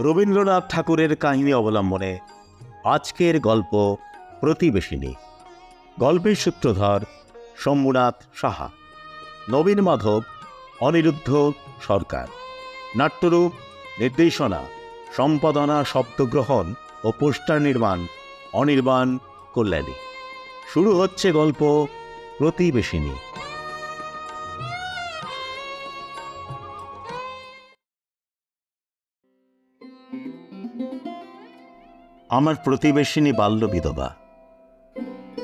রবীন্দ্রনাথ ঠাকুরের কাহিনী অবলম্বনে আজকের গল্প প্রতিবেশিনী। গল্পের সূত্রধর শম্ভুনাথ সাহা। নবীন মাধব, অনিরুদ্ধ সরকার। নাট্যরূপ, নির্দেশনা, সম্পাদনা শব্দগ্রহণ ও পোস্টার নির্মাণ, অনির্বাণ কল্যাণী। শুরু হচ্ছে গল্প প্রতিবেশিনী। আমার প্রতিবেশিনী বাল্য বিধবা,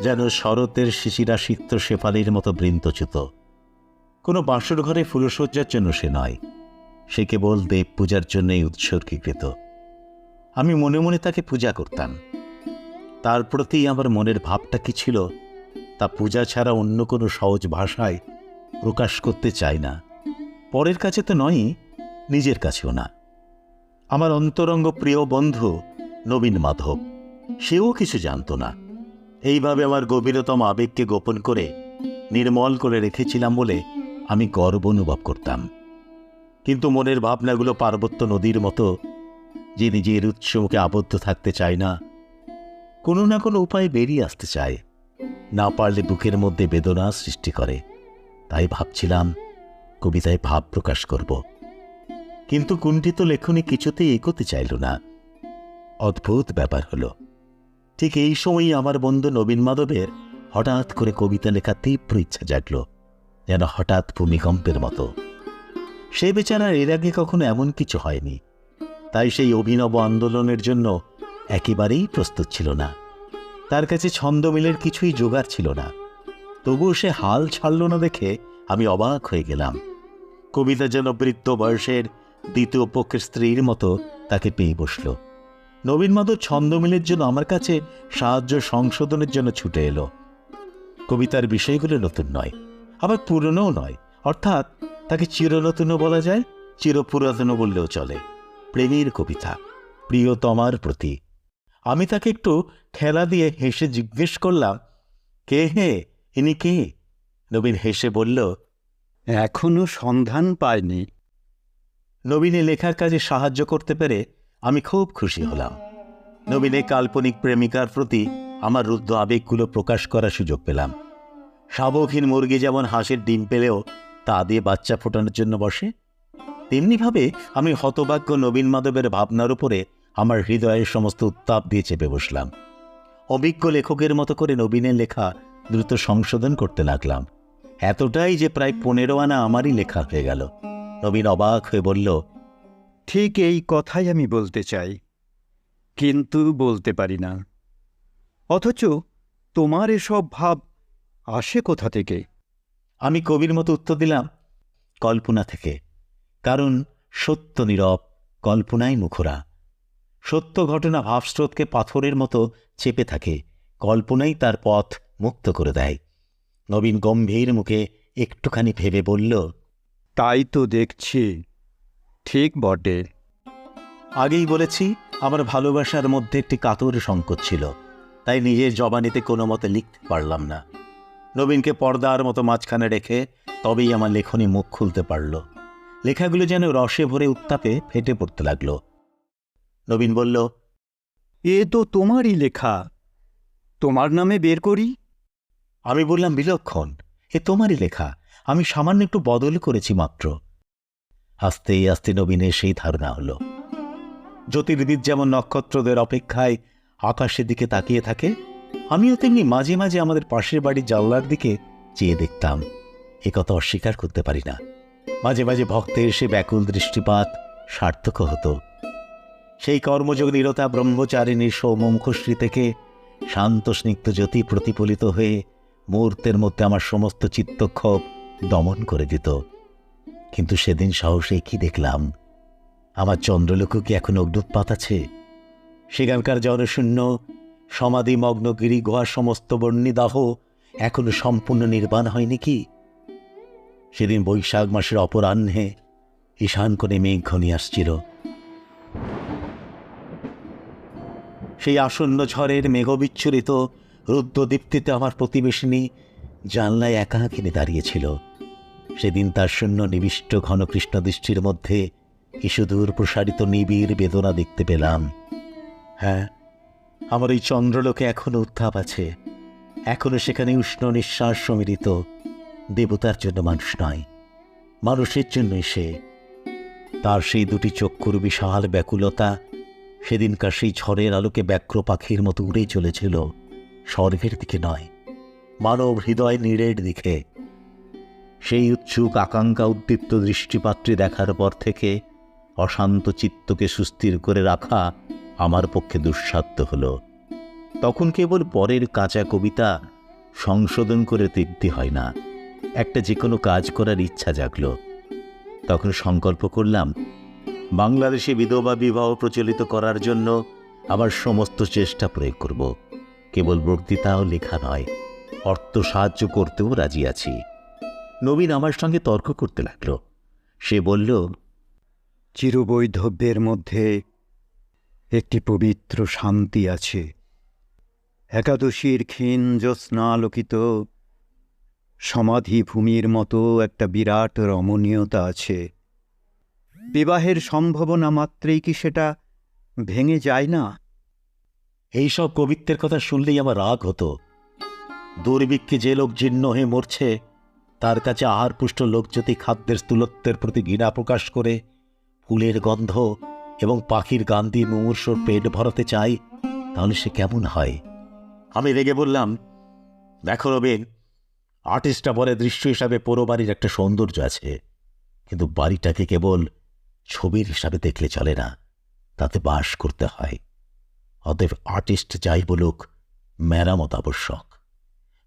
যেন শরতের শিশিরা সিক্ত শেফালির মতো বৃন্তচ্যুত কোনো বাসর ঘরে ফুলসজ্জার জন্য সে নয়, সে কেবল দেব পূজার জন্যই উৎসর্গীকৃত। আমি মনে মনে তাকে পূজা করতাম। তার প্রতি আমার মনের ভাবটা কি ছিল, তা পূজা ছাড়া অন্য কোনো সহজ ভাষায় প্রকাশ করতে চাই না। পরের কাছে তো নয়ই, নিজের কাছেও না। আমার অন্তরঙ্গ প্রিয় বন্ধু নবীন মাধব। সেও কিছু জানতো না। এইভাবে আমার গভীরতম আবেগকে গোপন করে, নির্মল করে রেখেছিলাম বলে আমি গর্ব অনুভব করতাম। কিন্তু মনের ভাবনাগুলো পার্বত্য নদীর মতো, যে নিজের উৎসমুখে আবদ্ধ থাকতে চায় না, কোনো না কোনো উপায়ে বেরিয়ে আসতে চায়। না পারলে বুকের মধ্যে বেদনা সৃষ্টি করে। তাই ভাবছিলাম, কবিতায় ভাব প্রকাশ করব। কিন্তু কুণ্ঠিত লেখনী কিছুতেই এগোতে চাইল না। অদ্ভুত ব্যাপার হলো। ঠিক এই সময়ই আমার বন্ধু নবীন মাধবের হঠাৎ করে কবিতা লেখার তীব্র ইচ্ছা জাগল, যেন হঠাৎ ভূমিকম্পের মতো। সে বেচারার এর আগে কখনো এমন কিছু হয়নি, তাই সেই অভিনব আন্দোলনের জন্য একেবারেই প্রস্তুত ছিল না। তার কাছে ছন্দমিলের কিছুই জোগাড় ছিল না। তবুও সে হাল ছাড়ল না দেখে আমি অবাক হয়ে গেলাম। কবিতা যেন বৃদ্ধ বয়সের দ্বিতীয় পক্ষের স্ত্রীর মতো তাকে পেয়ে বসল। নবীন মাধব ছন্দমিলের জন্য আমার কাছে সাহায্য সংশোধনের জন্য ছুটে এলো। কবিতার বিষয়গুলো নতুন নয়, আবার পুরনোও নয়। অর্থাৎ তাকে চিরনতুনও বলা যায় চিরপুরাতনও বললেও চলে। প্রেমের কবিতা প্রিয় প্রিয়তমার প্রতি। আমি তাকে একটু খেলা দিয়ে হেসে জিজ্ঞেস করলাম, কে হে? ইনি কে? নবীন হেসে বলল, এখনও সন্ধান পায়নি নবীনে লেখার কাজে সাহায্য করতে পেরে আমি খুব খুশি হলাম। নবীনে কাল্পনিক প্রেমিকার প্রতি আমার রুদ্ধ আবেগগুলো প্রকাশ করার সুযোগ পেলাম। শাবকহীন মুরগি যেমন হাঁসের ডিম পেলেও তা দিয়ে বাচ্চা ফোটানোর জন্য বসে, তেমনিভাবে আমি হতভাগ্য নবীন মাধবের ভাবনার উপরে আমার হৃদয়ের সমস্ত উত্তাপ দিয়ে চেপে বসলাম। অভিজ্ঞ লেখকের মতো করে নবীনের লেখা দ্রুত সংশোধন করতে লাগলাম। এতটাই যে প্রায় পনেরো আনা আমারই লেখা হয়ে গেল। নবীন অবাক হয়ে বলল ঠিক এই কথাই আমি বলতে চাই। কিন্তু বলতে পারি না। অথচ তোমার এসব ভাব আসে কোথা থেকে? আমি কবির মতো উত্তর দিলাম কল্পনা থেকে। কারণ সত্য নীরব কল্পনাই মুখরা। সত্য ঘটনা ভাবস্রোতকে পাথরের মতো চেপে থাকে কল্পনাই তার পথ মুক্ত করে দেয়। নবীন গম্ভীর মুখে একটুখানি ভেবে বলল তাই তো দেখছি। ঠিক বটে। আগেই বলেছি আমার ভালোবাসার মধ্যে একটি কাতর সংকট ছিল। তাই নিজের জবানিতে কোনো মতে লিখতে পারলাম না। নবীনকে পর্দার মতো মাঝখানে রেখে তবেই আমার লেখনী মুখ খুলতে পারল। লেখাগুলো যেন রসে ভরে উত্তাপে ফেটে পড়তে লাগল। নবীন বলল এ তো তোমারই লেখা। তোমার নামে বের করি? আমি বললাম বিলক্ষণ এ তোমারই লেখা। আমি সামান্য একটু বদল করেছি মাত্র। আস্তে আস্তে নবীনের সেই ধারণা হলো। জ্যোতির্বিদ যেমন নক্ষত্রদের অপেক্ষায় আকাশের দিকে তাকিয়ে থাকে, আমিও তেমনি মাঝে মাঝে আমাদের পাশের বাড়ির জানলার দিকে চেয়ে দেখতাম। এ কথা অস্বীকার করতে পারি না। মাঝে মাঝে ভক্তের সে ব্যাকুল দৃষ্টিপাত সার্থক হতো। সেই কর্মযোগ নিরতা ব্রহ্মচারিণীর সৌমুখশ্রী থেকে শান্ত স্নিগ্ধ জ্যোতি প্রতিফলিত হয়ে মুহূর্তের মধ্যে আমার সমস্ত চিত্তক্ষোভ দমন করে দিত। কিন্তু সেদিন সাহসে কি দেখলাম? আমার চন্দ্রলোকও কি এখন অগ্নুৎপাত আছে? সেখানকার জনশূন্য সমাধিমগ্ন গিরি গুহার সমস্ত বর্ণিদাহ এখনও সম্পূর্ণ নির্বাণ হয়নি কি? সেদিন বৈশাখ মাসের অপরাহ্নে ঈশান কোণে মেঘ ঘনিয়ে আসছিল। সেই আসন্ন ঝড়ের মেঘবিচ্ছুরিত রুদ্রদীপ্তিতে আমার প্রতিবেশিনী জানলায় একাকিনে দাঁড়িয়েছিল সেদিন তার শূন্য নিবিষ্ট ঘন কৃষ্ণদৃষ্টির মধ্যে কি সুদূর প্রসারিত নিবিড় বেদনা দেখতে পেলাম। হ্যাঁ আমার এই চন্দ্রলোকে এখনও উত্তাপ আছে। এখনও সেখানে উষ্ণ নিঃশ্বাস সমীরিত দেবতার জন্য মানুষ নয়, মানুষের জন্যই সে। তার সেই দুটি চক্ষুর বিশাল ব্যাকুলতা সেদিনকার সেই ঝড়ের আলোকে ব্যাক্র পাখির মতো উড়ে চলেছিল, স্বর্গের দিকে নয়, মানব হৃদয় নীড়ের দিকে। সেই উৎসুক আকাঙ্ক্ষা উদ্দীপ্ত দৃষ্টিপাত্রে দেখার পর থেকে অশান্ত চিত্তকে সুস্থির করে রাখা আমার পক্ষে দুঃসাধ্য হল। তখন কেবল পরের কাঁচা কবিতা সংশোধন করে তৃপ্তি হয় না। একটা যে কোনো কাজ করার ইচ্ছা জাগল। তখন সংকল্প করলাম, বাংলাদেশে বিধবা বিবাহ প্রচলিত করার জন্য আমার সমস্ত চেষ্টা প্রয়োগ করব। কেবল বক্তৃতা ও লেখা নয়, অর্থ সাহায্য করতেও রাজি আছি। নবীন আমার সঙ্গে তর্ক করতে লাগল। সে বলল চিরবৈধব্যের মধ্যে একটি পবিত্র শান্তি আছে। একাদশীর ক্ষীণ জ্যোৎস্নালোকিত সমাধিভূমির মতো একটা বিরাট রমণীয়তা আছে। বিবাহের সম্ভাবনা মাত্রেই কি সেটা ভেঙে যায় না? এইসব কবিত্বের কথা শুনলেই আমার রাগ হতো। দুর্ভিক্ষে যে লোক জীর্ণ হয়ে মরছে তার কাছে আহারপুষ্ট লোক যদি খাদ্যের স্থূলত্বের প্রতি ঘৃণা প্রকাশ করে, ফুলের গন্ধ এবং পাখির গান দিয়ে মুমূর্ষর পেট ভরাতে চায়, তাহলে সে কেমন হয়? আমি রেগে বললাম, দেখো রবিন, আর্টিস্টটা বলে দৃশ্য হিসাবে পোড়ো বাড়ির একটা সৌন্দর্য আছে, কিন্তু বাড়িটাকে কেবল ছবির হিসাবে দেখলে চলে না, তাতে বাস করতে হয়। অতএব আর্টিস্ট যাই বলুক, মেরামত আবশ্যক।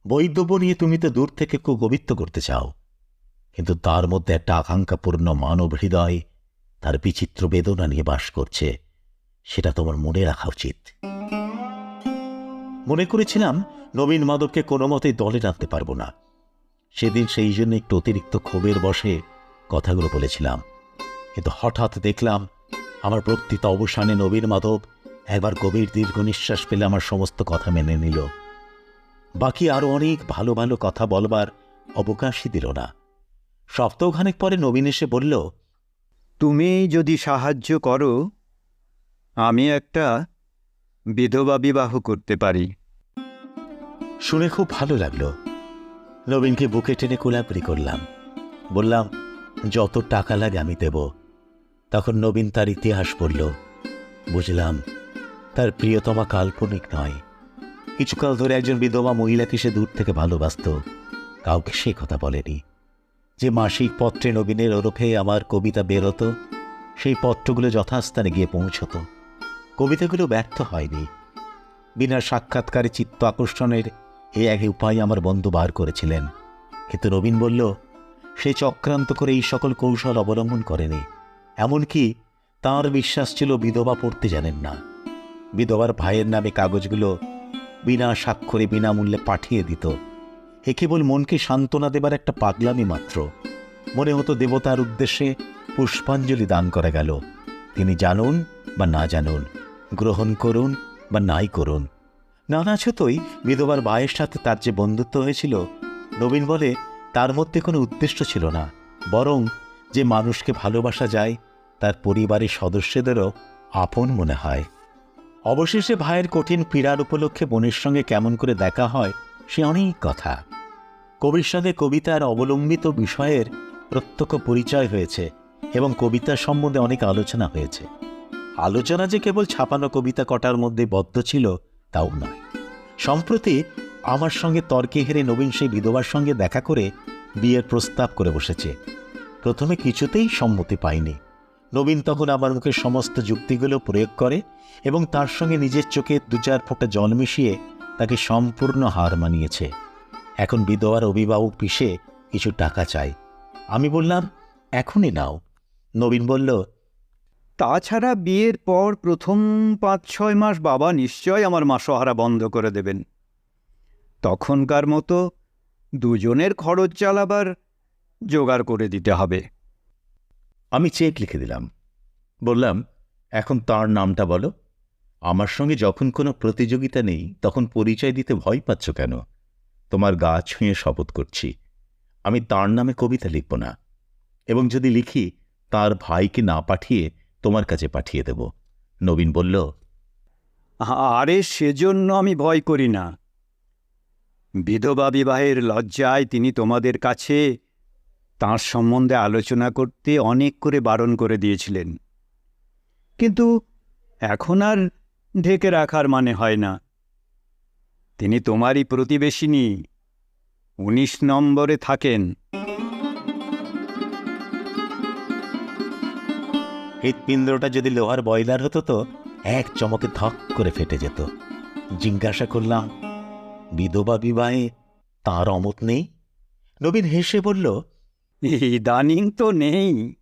বৈধব্য নিয়ে তুমি তো দূর থেকে কুগবিত্ব করতে চাও। কিন্তু তার মধ্যে একটা আকাঙ্ক্ষাপূর্ণ মানব হৃদয় তার বিচিত্র বেদনা নিয়ে বাস করছে। সেটা তোমার মনে রাখা উচিত। মনে করেছিলাম নবীন মাধবকে কোনো মতেই দলে রাখতে পারব না। সেদিন সেই জন্য একটু অতিরিক্ত ক্ষোভের বসে কথাগুলো বলেছিলাম। কিন্তু হঠাৎ দেখলাম আমার বক্তৃতা অবসানে নবীন মাধব একবার গভীর দীর্ঘ নিঃশ্বাস পেলে আমার সমস্ত কথা মেনে নিল। বাকি আরও অনেক ভালো ভালো কথা বলবার অবকাশই দিল না। সপ্তাহখানেক পরে নবীন এসে বলল তুমি যদি সাহায্য করো আমি একটা বিধবা বিবাহ করতে পারি। শুনে খুব ভালো লাগল। নবীনকে বুকে টেনে কোলাকুলি করলাম। বললাম যত টাকা লাগে আমি দেব। তখন নবীন তার ইতিহাস বলল বুঝলাম তার প্রিয়তমা কাল্পনিক নয়। কিছুকাল ধরে একজন বিধবা মহিলাকে সে দূর থেকে ভালোবাসত। কাউকে সে কথা বলেনি। যে মাসিক পত্রে নবীনের ওরফে আমার কবিতা বেরোতো, সেই পত্রগুলো যথাস্থানে গিয়ে পৌঁছত। কবিতাগুলো ব্যর্থ হয়নি। বিনা সাক্ষাৎকারে চিত্ত আকর্ষণের এই এক উপায় আমার বন্ধু বার করেছিলেন। কিন্তু নবীন বলল, সে চক্রান্ত করে এই সকল কৌশল অবলম্বন করেনি। এমনকি তাঁর বিশ্বাস ছিল বিধবা পড়তে জানেন না। বিধবার ভাইয়ের নামে কাগজগুলো বিনা স্বাক্ষরে বিনামূল্যে পাঠিয়ে দিত। এ কেবল মনকে সান্ত্বনা দেবার একটা পাগলামি মাত্র। মনে হতো দেবতার উদ্দেশ্যে পুষ্পাঞ্জলি দান করা গেল। তিনি জানুন বা না জানুন, গ্রহণ করুন বা নাই করুন। নানা ছতই বিধবার ভাইয়ের সাথে তার যে বন্ধুত্ব হয়েছিল, নবীন বলে, তার মধ্যে কোনো উদ্দেশ্য ছিল না। বরং যে মানুষকে ভালোবাসা যায়, তার পরিবারের সদস্যদেরও আপন মনে হয়। অবশেষে ভাইয়ের কঠিন পীড়ার উপলক্ষে বোনের সঙ্গে কেমন করে দেখা হয়, সে অনেক কথা। কবির সঙ্গে কবিতার অবলম্বিত বিষয়ের প্রত্যক্ষ পরিচয় হয়েছে এবং কবিতা সম্বন্ধে অনেক আলোচনা হয়েছে। আলোচনা যে কেবল ছাপানো কবিতা কটার মধ্যে বদ্ধ ছিল, তাও নয়। সম্প্রতি আমার সঙ্গে তর্কে হেরে নবীন সেই বিধবার সঙ্গে দেখা করে বিয়ের প্রস্তাব করে বসেছে। প্রথমে কিছুতেই সম্মতি পাইনি। নবীন তখন আমার মুখে সমস্ত যুক্তিগুলো প্রয়োগ করে এবং তার সঙ্গে নিজের চোখে দু চার ফোঁটা জল মিশিয়ে তাকে সম্পূর্ণ হার মানিয়েছে। এখন বিধবার অভিভাবক পিষে কিছু টাকা চাই। আমি বললাম, এখনই নাও। নবীন বলল, তাছাড়া বিয়ের পর প্রথম পাঁচ ছয় মাস বাবা নিশ্চয় আমার মাসহারা বন্ধ করে দেবেন। তখনকার মতো দুজনের খরচ চালাবার জোগাড় করে দিতে হবে। আমি চেক লিখে দিলাম। বললাম, এখন তার নামটা বলো। আমার সঙ্গে যখন কোনো প্রতিযোগিতা নেই, তখন পরিচয় দিতে ভয় পাচ্ছ কেন? তোমার গা ছুঁয়ে শপথ করছি। আমি তার নামে কবিতা লিখব না। এবং যদি লিখি, তার ভাইকে না পাঠিয়ে তোমার কাছে পাঠিয়ে দেব। নবীন বলল, আরে সেজন্য আমি ভয় করি না। বিধবা বিবাহের লজ্জায় তিনি তোমাদের কাছে তাঁর সম্বন্ধে আলোচনা করতে অনেক করে বারণ করে দিয়েছিলেন। কিন্তু এখন আর ঢেকে রাখার মানে হয় না। তিনি তোমারই প্রতিবেশিনী। উনিশ নম্বরে থাকেন। হৃৎপিণ্ডটা যদি লোহার বয়লার হতো তো, এক চমকে ধক করে ফেটে যেত। জিজ্ঞাসা করলাম, বিধবা বিবাহে তার অমত নেই? নবীন হেসে বলল ইদানিং তো নেই।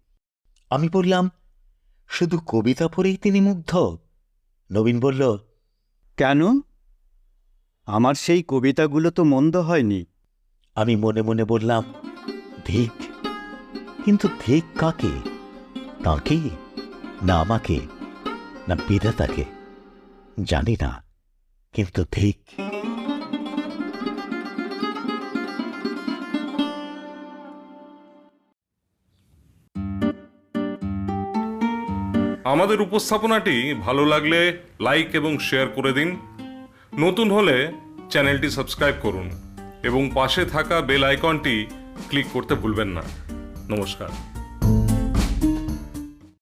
আমি বললাম শুধু কবিতা পড়েই তিনি মুগ্ধ? নবীন বলল কেন? আমার সেই কবিতাগুলো তো মন্দ হয়নি। আমি মনে মনে বললাম ধিক। কিন্তু ধিক কাকে? তাকে? না আমাকে? না বিধাতাকে? জানি না। কিন্তু ধিক আমাদের উপস্থাপনাটি ভালো লাগলে লাইক এবং শেয়ার করে দিন। নতুন হলে চ্যানেলটি সাবস্ক্রাইব করুন এবং পাশে থাকা বেল আইকনটি ক্লিক করতে ভুলবেন না। নমস্কার।